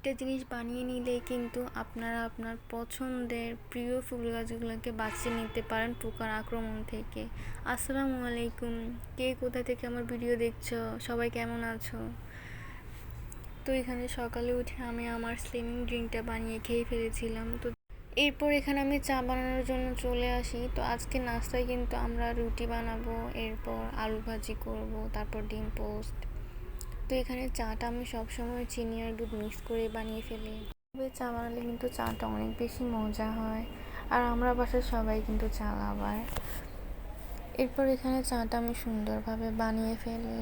একটা জিনিস বানিয়ে নিলে কিন্তু আপনারা আপনার পছন্দের প্রিয় ফুল গাছগুলোকে বাঁচিয়ে নিতে পারেন পোকার আক্রমণ থেকে। আসসালামু আলাইকুম। কে কোথা থেকে আমার ভিডিও দেখছ? সবাই কেমন আছো? তো এখানে সকালে উঠে আমি আমার স্লিমিং ড্রিঙ্কটা বানিয়ে খেয়ে ফেলেছিলাম। তো এরপর এখানে আমি চা বানানোর জন্য চলে আসি। তো আজকে নাস্তায় কিন্তু আমরা রুটি বানাবো, এরপর আলু ভাজি করব, তারপর ডিম পোস্ট তো এখানে চাটা আমি সবসময় চিনি আর দুধ মিক্স করে বানিয়ে ফেলি। তবে চা বানালে কিন্তু চাটা অনেক বেশি মজা হয়। আর আমরা বাসার সবাই কিন্তু চা লাভার। এরপর এখানে চাটা আমি সুন্দরভাবে বানিয়ে ফেলি।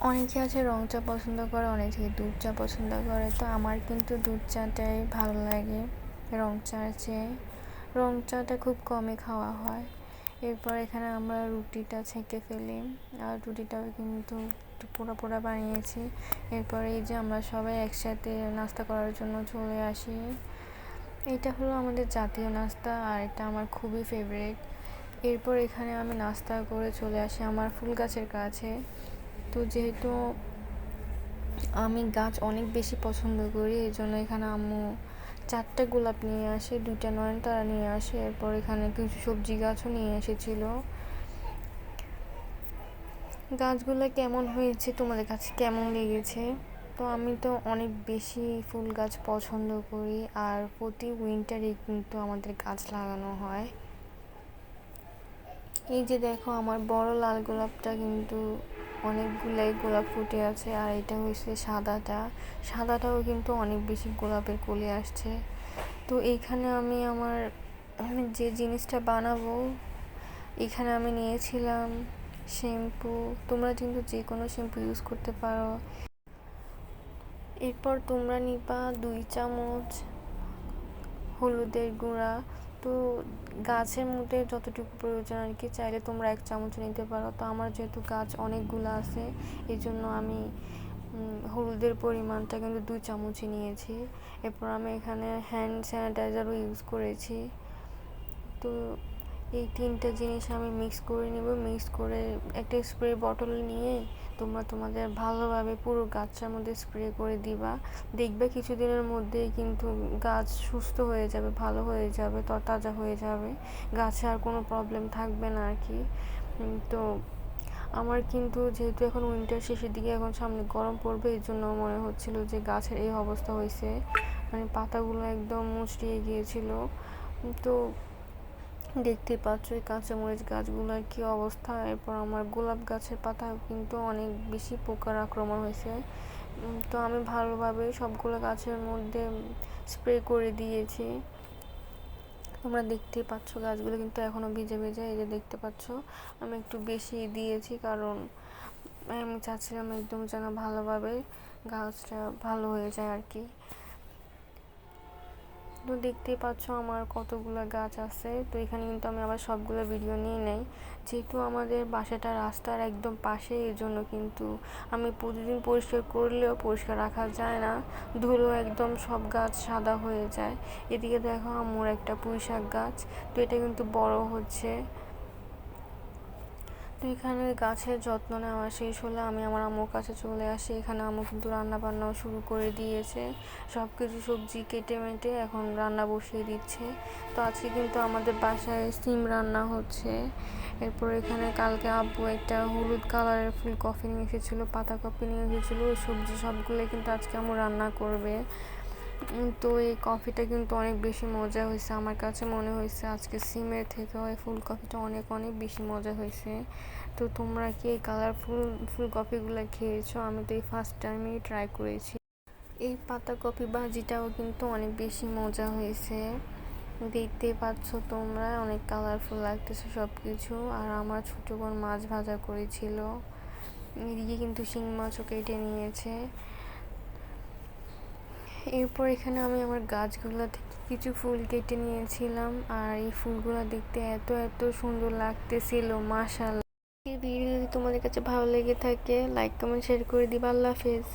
অনেকে আছে রং চা পছন্দ করে, অনেকে দুধ চা পছন্দ করে। তো আমার কিন্তু দুধ চাটাই ভালো লাগে রং চার চেয়ে। রং চাটা খুব কমই খাওয়া হয়। এরপর এখানে আমরা রুটিটা ছেঁকে ফেলি। আর রুটিটাও কিন্তু পোড়া পোড়া বানিয়েছি। এরপর এই যে আমরা সবাই একসাথে নাস্তা করার জন্য চলে আসি। এটা হলো আমাদের জাতীয় নাস্তা আর এটা আমার খুবই ফেভারিট এরপর এখানে আমি নাস্তা করে চলে আসি আমার ফুল গাছের কাছে। তো যেহেতু আমি গাছ অনেক বেশি পছন্দ করি এই জন্য এখানে আম্মু চারটে গোলাপ নিয়ে আসে, দুইটা নয়নতারা নিয়ে আসে, এরপর এখানে কিছু সবজি গাছও নিয়ে এসেছিল। গাছগুলো কেমন হয়েছে, তোমাদের কাছে কেমন লেগেছে? তো আমি তো অনেক বেশি ফুল গাছ পছন্দ করি, আর প্রতি উইন্টারে কিন্তু আমাদের গাছ লাগানো হয়। এই যে দেখো, আমার বড় লাল গোলাপটা কিন্তু অনেকগুলাই গোলাপ ফুটে আছে আর এটা হয়েছে সাদাটা। সাদাটাও কিন্তু অনেক বেশি গোলাপের কলি আসছে। তো এইখানে আমি আমার আমি যে জিনিসটা বানাবো এখানে আমি নিয়েছিলাম শ্যাম্পু। তোমরা কিন্তু যে কোনো শ্যাম্পু ইউজ করতে পারো। এরপর তোমরা নিবা দুই চামচ হলুদের গুঁড়া। তো গাছের মধ্যে যতটুকু প্রয়োজন আর কি, চাইলে তোমরা এক চামচ নিতে পারো। তো আমার যেহেতু গাছ অনেকগুলো আছে এই জন্য আমি হলুদের পরিমাণটা কিন্তু দুই চামচই নিয়েছি। এরপর আমি এখানে হ্যান্ড স্যানিটাইজারও ইউজ করেছি। তো এই তিনটা জিনিস আমি মিক্স করে নেব। মিক্স করে একটা স্প্রে বটল নিয়ে তোমরা তোমাদের ভালোভাবে পুরো গাছটার মধ্যে স্প্রে করে দিবা। দেখবে কিছুদিনের মধ্যেই কিন্তু গাছ সুস্থ হয়ে যাবে, ভালো হয়ে যাবে, তরতাজা হয়ে যাবে। গাছে আর কোনো প্রবলেম থাকবে না আর কি। তো আমার কিন্তু যেহেতু এখন উইন্টার শেষের দিকে এখন সামনে গরম পড়বে এই জন্য মনে হচ্ছিল যে গাছের এই অবস্থা হয়েছে। মানে পাতাগুলো একদম মুচড়িয়ে গিয়েছিল। তো দেখতে পাচ্ছ এই কাঁচামরিচ গাছগুলোর কি অবস্থা? এরপর আমার গোলাপ গাছের পাতা কিন্তু অনেক বেশি পোকার আক্রমণ হয়েছে। তো আমি ভালোভাবে সবগুলো গাছের মধ্যে স্প্রে করে দিয়েছি। তোমরা দেখতেই পাচ্ছ গাছগুলো কিন্তু এখনও ভিজে ভিজে, এই যে দেখতে পাচ্ছ। আমি একটু বেশি দিয়েছি কারণ আমি চাচ্ছিলাম একদম যেন ভালোভাবে গাছটা ভালো হয়ে যায় আর কি। তো দেখতেই পাচ্ছ আমার কতগুলো গাছ আছে। তো এখানে কিন্তু আমি আবার সবগুলো ভিডিও নিয়ে নেই। যেহেতু আমাদের বাসাটা রাস্তার একদম পাশে এর জন্য কিন্তু আমি প্রতিদিন পরিষ্কার করলেও পরিষ্কার রাখা যায় না। ধুলো একদম সব গাছ সাদা হয়ে যায়। এদিকে দেখো আমার একটা পুঁই শাক গাছ। তো এটা কিন্তু বড় হচ্ছে। তো এখানে গাছের যত্ন নেওয়া শেষ হলে আমি আমার আম্মুর কাছে চলে আসি। এখানে আম্মু কিন্তু রান্না বান্নাও শুরু করে দিয়েছে। সব কিছু সবজি কেটে মেটে এখন রান্না বসিয়ে দিচ্ছে। তো আজকে কিন্তু আমাদের বাসায় সিম রান্না হচ্ছে। এরপর এখানে কালকে আব্বু একটা হলুদ কালারের ফুল কফি নিয়ে এসেছিল পাতা কফি নিয়ে এসেছিল, সবজি সবগুলো কিন্তু আজকে আম্মু রান্না করবে। তো এই কফিটা কিন্তু অনেক বেশি মজা হয়েছে। আমার কাছে মনে হয়েছে আজকে সিমের থেকে ওই ফুল কফিটা অনেক অনেক বেশি মজা হয়েছে। তো তোমরা কি এই কালারফুল ফুল কফিগুলো খেয়েছো? আমি তো এই ফার্স্ট টাইমই ট্রাই করেছি। এই পাতা কফি ভাজিটাও কিন্তু অনেক বেশি মজা হয়েছে। দেখতে পাচ্ছ তোমরা, অনেক কালারফুল লাগতেছে সব কিছু আর আমার ছোটো বোন মাছ ভাজা করেছিল। এদিকে কিন্তু শিং মাছও কেটে নিয়েছে। এরপর এখানে আমি আমার গাছগুলো থেকে কিছু ফুল কেটে নিয়েছিলাম। আর এই ফুলগুলো দেখতে এত এত সুন্দর লাগতেছিল মাশাল ভিডিও যদি তোমাদের কাছে ভালো লেগে থাকে লাইক কমেন্ট শেয়ার করে দিবা। আল্লাহ হাফেজ।